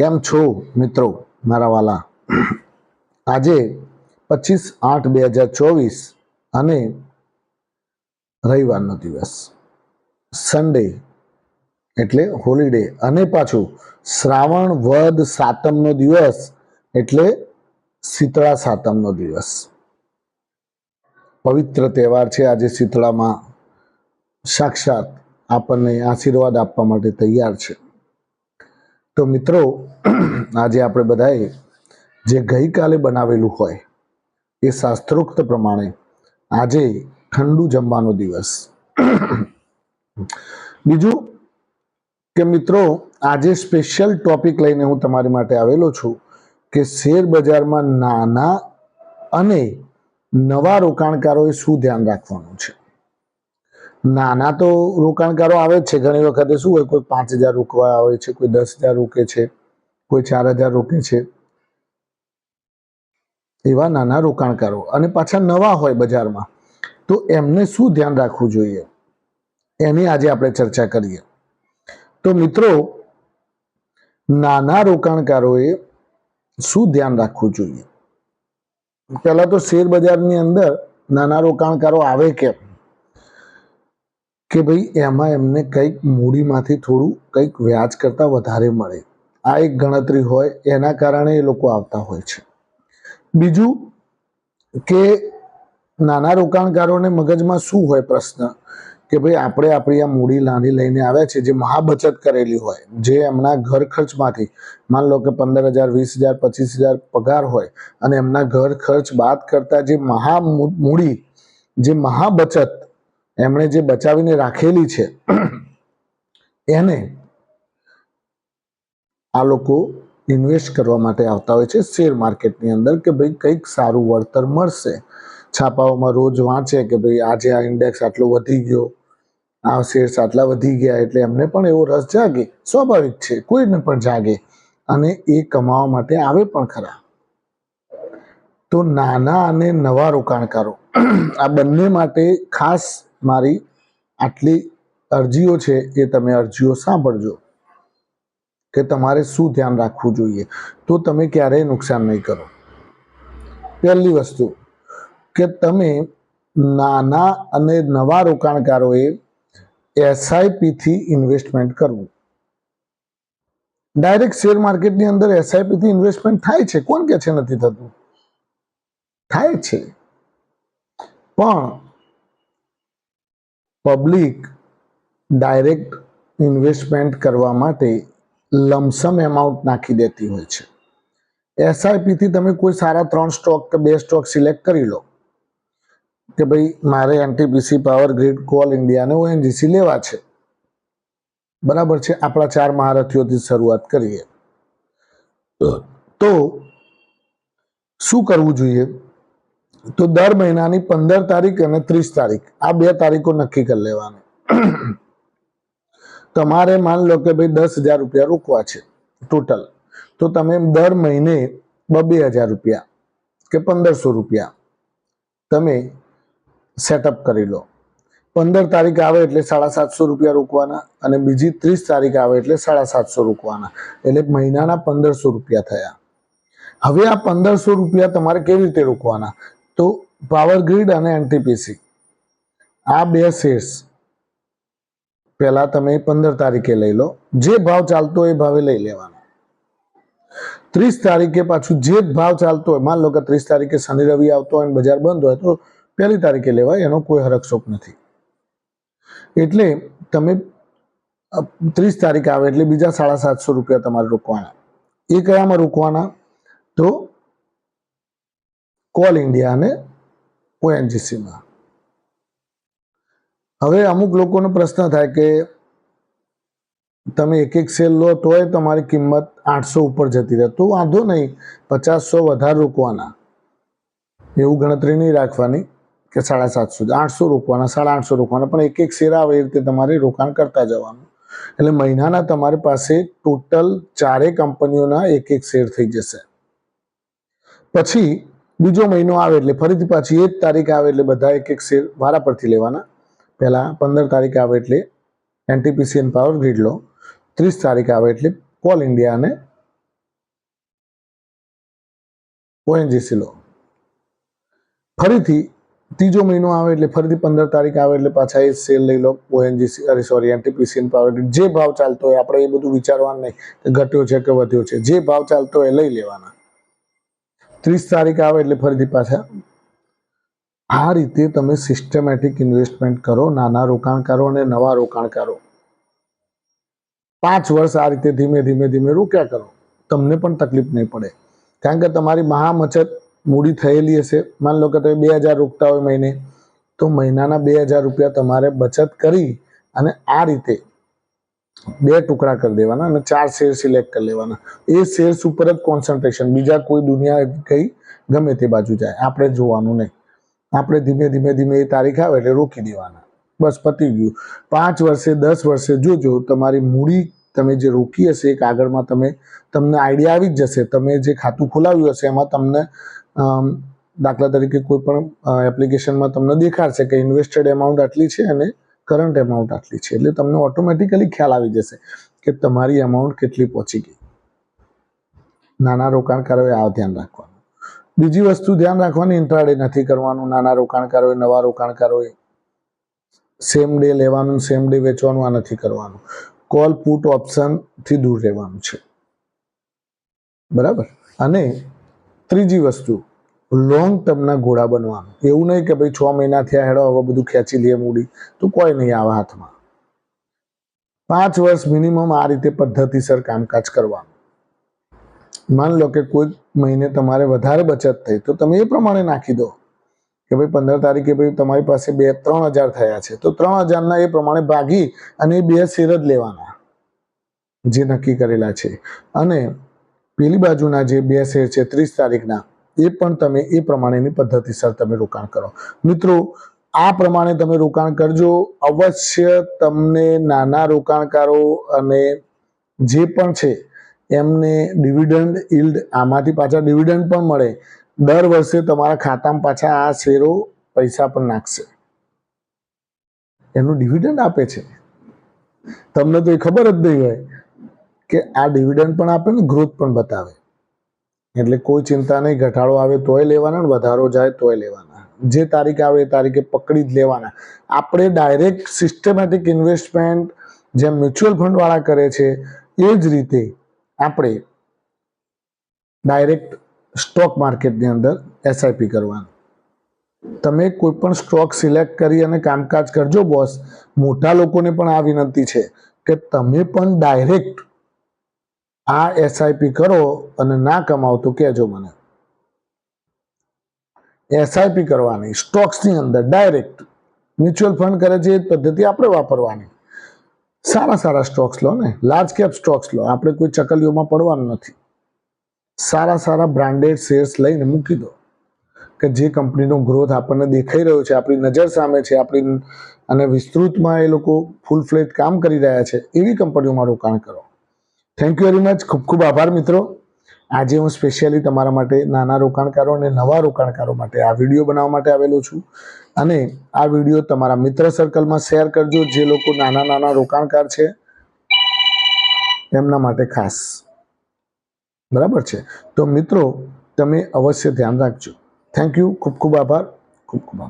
કેમ છો મિત્રો મારા વાલા? આજે પચીસ આઠ બે હજાર ચોવીસ અને રવિવારનો દિવસ. સન્ડે એટલે હોલિડે અને પાછું શ્રાવણ વદ સાતમનો દિવસ એટલે શીતળા સાતમનો દિવસ. પવિત્ર તહેવાર છે આજે શીતળામાં. સાક્ષાત આપણને આશીર્વાદ આપવા માટે તૈયાર છે. તો મિત્રો, આજે આપણે બધાએ જે ગઈકાલે બનાવેલું હોય, એ શાસ્ત્રોક્ત પ્રમાણે આજે ઠંડુ જમવાનો દિવસ. બીજું કે મિત્રો, આજે સ્પેશિયલ ટોપિક લઈને હું તમારી માટે આવેલો છું કે શેર બજારમાં નાના અને નવા રોકાણકારોએ શું ધ્યાન રાખવાનું છે. નાના તો રોકાણકારો આવે છે. ઘણી વખતે શું હોય, કોઈ પાંચ હજાર રોકવા આવે છે, કોઈ દસ હજાર રોકે છે, કોઈ ચાર હજાર રોકે છે. એવા નાના રોકાણકારો. અને પાછા નવા હોય બજારમાં, તો એમને શું ધ્યાન રાખવું જોઈએ? એની આજે આપણે ચર્ચા કરીએ. તો મિત્રો, નાના રોકાણકારોએ શું ધ્યાન રાખવું જોઈએ? પહેલા તો શેર બજારની અંદર નાના રોકાણકારો આવે કેમ? કે ભાઈ, એમાં એમને કંઈક મૂડીમાંથી થોડું કંઈક વ્યાજ કરતાં વધારે મળે. આ એક ગણતરી હોય, એના કારણે એ લોકો આવતા હોય છે. બીજું કે નાના રોકાણકારોને મગજમાં શું હોય પ્રશ્ન? કે ભાઈ, આપણે આપણી આ મૂડી લાંડી લઈને આવ્યા છે, જે મહાબચત કરેલી હોય, જે એમના ઘર ખર્ચમાંથી, માન લો કે પંદર હજાર વીસ હજાર પચીસ હજાર પગાર હોય, અને એમના ઘર ખર્ચ બાદ કરતા જે મહા મૂડી, જે મહાબચત એમણે જે બચાવીને રાખેલી છે, એને આ લોકો ઇન્વેસ્ટ કરવા માટે આવતા હોય છે શેર માર્કેટની અંદર કે ભાઈ કંઈક સારું વળતર મળશે. છાપાઓમાં રોજ વાંચે કે ભાઈ આજે આ ઇન્ડેક્સ આટલો વધી ગયો, આ શેર્સ આટલા વધી ગયા એટલે એમને પણ એવો રસ જાગે. સ્વાભાવિક છે, કોઈને પણ જાગે અને એ કમાવા માટે આવે પણ ખરા. તો નાના અને નવા રોકાણકારો, આ બંને માટે ખાસ મારી આટલી અરજીઓ છે એ તમે અરજીઓ સાંભળજો કે તમારે શું ધ્યાન રાખવું જોઈએ. તો તમે ક્યારેય નુકસાન નહીં કરો. પહેલી વસ્તુ કે તમે નાના અને નવા રોકાણકારોએ એસઆઈપી થી ઇન્વેસ્ટમેન્ટ કરવું. ડાયરેક્ટ શેર માર્કેટની અંદર એસઆઈપી થી ઇન્વેસ્ટમેન્ટ થાય છે. કોણ કે છે નથી થતું? થાય છે. પણ પબ્લિક ડાયરેક્ટ ઇન્વેસ્ટમેન્ટ કરવા માટે લમસમ એમાઉન્ટ નાખી દેતી હોય છે. એસઆઈપીથી તમે કોઈ સારા ત્રણ સ્ટોક કે બે સ્ટોક સિલેક્ટ કરી લો કે ભાઈ મારે NTPC power grid coal India અને ઓએનજીસી લેવા છે. બરાબર છે? આપણા ચાર મહારથીઓથી શરૂઆત કરીએ. તો શું કરવું જોઈએ? તો દર મહિનાની પંદર તારીખ અને ત્રીસ તારીખ, આ બે તારીખો નક્કી કરી લેવાની. તમારે માન લો કે ભાઈ દસ હજાર રૂપિયા રોકવા છે ટોટલ, તો તમે દર મહિને બબે હજાર રૂપિયા કે પંદરસો રૂપિયા તમે સેટઅપ કરી લો. પંદર તારીખ આવે એટલે સાડા સાતસો રૂપિયા રોકવાના અને બીજી ત્રીસ તારીખ આવે એટલે સાડા સાતસો રોકવાના, એટલે મહિનાના પંદરસો રૂપિયા થયા. હવે આ પંદરસો રૂપિયા તમારે કેવી રીતે રોકવાના? તો પાવર ગ્રીડ અને એનટીપીસી આ બે શેર્સ પહેલા તમે પંદર તારીખે લઈ લો. જે ભાવ ચાલતો એ ભાવે લઈ લેવાનો. ત્રીસ તારીખે પાછું જે ભાવ ચાલતો હોય, માન લો કે ત્રીસ તારીખે શનિ રવિ આવતો હોય બજાર બંધ હોય, તો પહેલી તારીખે લેવાય, એનો કોઈ હરકશોપ નથી. એટલે તમે ત્રીસ તારીખ આવે એટલે બીજા સાડા સાતસો રૂપિયા તમારે રોકવાના. એ કયામાં રોકવાના? તો કોલ ઇન્ડિયા અને ઓએનજીસીમાં. હવે અમુક લોકોનો પ્રશ્ન થાય કે તમે એક એક સેલ લો તોય તમારી કિંમત આઠસો ઉપર જતી રહે. તો વાંધો નહીં, પચાસસો વધારે રોકવાના. એવું ગણતરી નહીં રાખવાની કે સાડા સાતસો આઠસો રોકવાના, સાડા આઠસો રોકવાના. પણ એક એક શેર આવે એ રીતે તમારે રોકાણ કરતા જવાનું. એટલે મહિનાના તમારી પાસે ટોટલ ચારેય કંપનીઓના એક એક શેર થઈ જશે. પછી બીજો મહિનો આવે એટલે ફરીથી પાછી એ જ તારીખ આવે એટલે બધા એક એક શેર વારા પરથી લેવાના. પહેલા પંદર તારીખ આવે એટલે એનટીપીસી પાવર ગ્રીડ લો. ત્રીસ તારીખ આવે એટલે કોલ ઇન્ડિયા અને ઓએનજીસી લો. ફરીથી ત્રીજો મહિનો આવે એટલે ફરીથી પંદર તારીખ આવે એટલે પાછા એ સેલ લઈ લો. ઓએનજીસી અરે સોરી એનટીપીસી પાવર ગ્રીડ જે ભાવ ચાલતો હોય, આપણે એ બધું વિચારવાનું નહીં કે ઘટ્યો છે કે વધ્યો છે. જે ભાવ ચાલતો હોય લઈ લેવાના. ત્રીસ તારીખ આવે એટલે ફરીથી પાછા. આ રીતે તમે સિસ્ટમેટિક ઇન્વેસ્ટમેન્ટ કરો, નાના રોકાણકારો અને નવા રોકાણકારો. પાંચ વર્ષ આ રીતે ધીમે ધીમે ધીમે રોક્યા કરો. તમને પણ તકલીફ નહીં પડે. કારણ કે તમારી મહામચત મૂડી થયેલી હશે. માન લો કે તમે બે હજાર રોકતા હોય મહિને, તો મહિનાના બે હજાર રૂપિયા તમારે બચત કરી અને આ રીતે બે ટુકડા કરી દેવાના અને ચાર શેર સિલેક્ટ કરી લેવાના. એ શેર્સ ઉપર જ કોન્સન્ટ્રેશન બીજા કોઈ દુનિયા કઈ ગમે તે બાજુ જાય. આપણે જોવાનું નહીં. આપણે ધીમે ધીમે ધીમે એ તારીખ આવે એટલે રોકી દેવાના. બસ પતી ગયું. પાંચ વર્ષે, દસ વર્ષે જોજો, તમારી મૂડી તમે જે રોકી હશે એ કાગળમાં તમે, તમને આઈડિયા આવી જ જશે. તમે જે ખાતું ખોલાવ્યું હશે, એમાં તમને દાખલા તરીકે કોઈ પણ એપ્લિકેશનમાં તમને દેખાડશે કે ઇન્વેસ્ટેડ એમાઉન્ટ આટલી છે અને કરંટ એમાઉન્ટ આટલી છે. એટલે તમને ઓટોમેટિકલી ખ્યાલ આવી જશે કે તમારી એમાઉન્ટ કેટલી પહોંચી ગઈ. નાના રોકાણકારોએ આ ધ્યાન રાખવાનું. બીજી વસ્તુ ધ્યાન રાખવાની ઇન્ટ્રાડે નથી કરવાનું. નાના રોકાણકારોએ, નવા રોકાણકારોએ સેમ ડે લેવાનું સેમ ડે વેચવાનું, આ નથી કરવાનું. કોલ પુટ ઓપ્શનથી દૂર રહેવાનું છે. બરાબર? અને ત્રીજી વસ્તુ લોંગ ટર્મના ઘોડા બનવાનું. એવું નહીં કે ભાઈ છ મહિના થયા હેડો, હવે બધું ખેંચી લઈએ મૂડી. તો કોઈ નહીં આવે હાથમાં. પાંચ વર્ષ મિનિમમ આ રીતે પદ્ધતિસર કામકાજ કરવાનું. માન લો કે કોઈ મહિને તમારે વધારે બચત થઈ, તો તમે એ પ્રમાણે નાખી દો. કે ભાઈ પંદર તારીખે ભાઈ તમારી પાસે બે, ત્રણ હજાર થયા છે, તો ત્રણ હજારના એ પ્રમાણે ભાગી અને એ બે શેર જ લેવાના, જે નક્કી કરેલા છે. અને પેલી બાજુના જે બે શેર છે, ત્રીસ તારીખના એ પણ તમે એ પ્રમાણેની પદ્ધતિસર તમે રોકાણ કરો. મિત્રો, આ પ્રમાણે તમે રોકાણ કરજો. અવશ્ય તમને નાના રોકાણકારો અને જે પણ છે, એમને ડિવિડન્ડ ઇલ્ડ આમાંથી પાછા ડિવિડન્ડ પણ મળે. દર વર્ષે તમારા ખાતામાં પાછા આ શેરો પૈસા પણ નાખશે. એનું ડિવિડન્ડ આપે છે. તમને તો એ ખબર જ નહીં હોય કે આ ડિવિડન્ડ પણ આપે ને ગ્રોથ પણ બતાવે. એટલે કોઈ ચિંતા નહીં, ઘટાડો આવે તોય લેવાના ને વધારો જાય તોય લેવાના. જે તારીખ આવે એ તારીખે પકડી જ લેવાના. આપણે ડાયરેક્ટ સિસ્ટમેટિક ઇન્વેસ્ટમેન્ટ જેમ મ્યુચ્યુઅલ ફંડ વાળા કરે છે, એ જ રીતે આપણે ડાયરેક્ટ સ્ટોક માર્કેટની અંદર એસઆઈપી કરવાનું. તમે કોઈ પણ સ્ટોક સિલેક્ટ કરી અને કામકાજ કરજો બોસ મોટા લોકોને પણ આ વિનંતી છે કે તમે પણ ડાયરેક્ટ આ એસઆઈપી કરો અને ના કમાવ તો કહેજો મને. એસઆઈપી કરવાની, સ્ટોક્સની અંદર ડાયરેક્ટ મ્યુચ્યુઅલ ફંડ કરે છે એ પદ્ધતિ આપણે વાપરવાની. સારા સારા સ્ટોક્સ લો ને, લાર્જ કેપ સ્ટોક્સ લો, આપણે કોઈ ચકલીઓમાં પડવાનું નથી. સારા સારા બ્રાન્ડેડ શેર્સ લઈને મૂકી દો. કે જે કંપનીનો ગ્રોથ આપણને દેખાઈ રહ્યો છે, આપણી નજર સામે છે, આપણી અને વિસ્તૃતમાં એ લોકો ફૂલ ફ્લેટ કામ કરી રહ્યા છે, એવી કંપનીઓમાં રોકાણ કરો. થેન્ક યુ વેરી મચ ખૂબ ખૂબ આભાર, મિત્રો. આજે હું સ્પેશિયલી તમારા માટે નાના રોકાણકારો અને નવા રોકાણકારો માટે આ વીડિયો બનાવવા માટે આવેલો છું. અને આ વીડિયો તમારા મિત્ર સર્કલમાં શેર કરજો, જે લોકો નાના નાના રોકાણકાર છે. એમના માટે ખાસ. બરાબર છે? તો મિત્રો, તમે અવશ્ય ધ્યાન રાખજો. થેન્ક યુ ખૂબ ખૂબ આભાર. ખૂબ ખૂબ આભાર.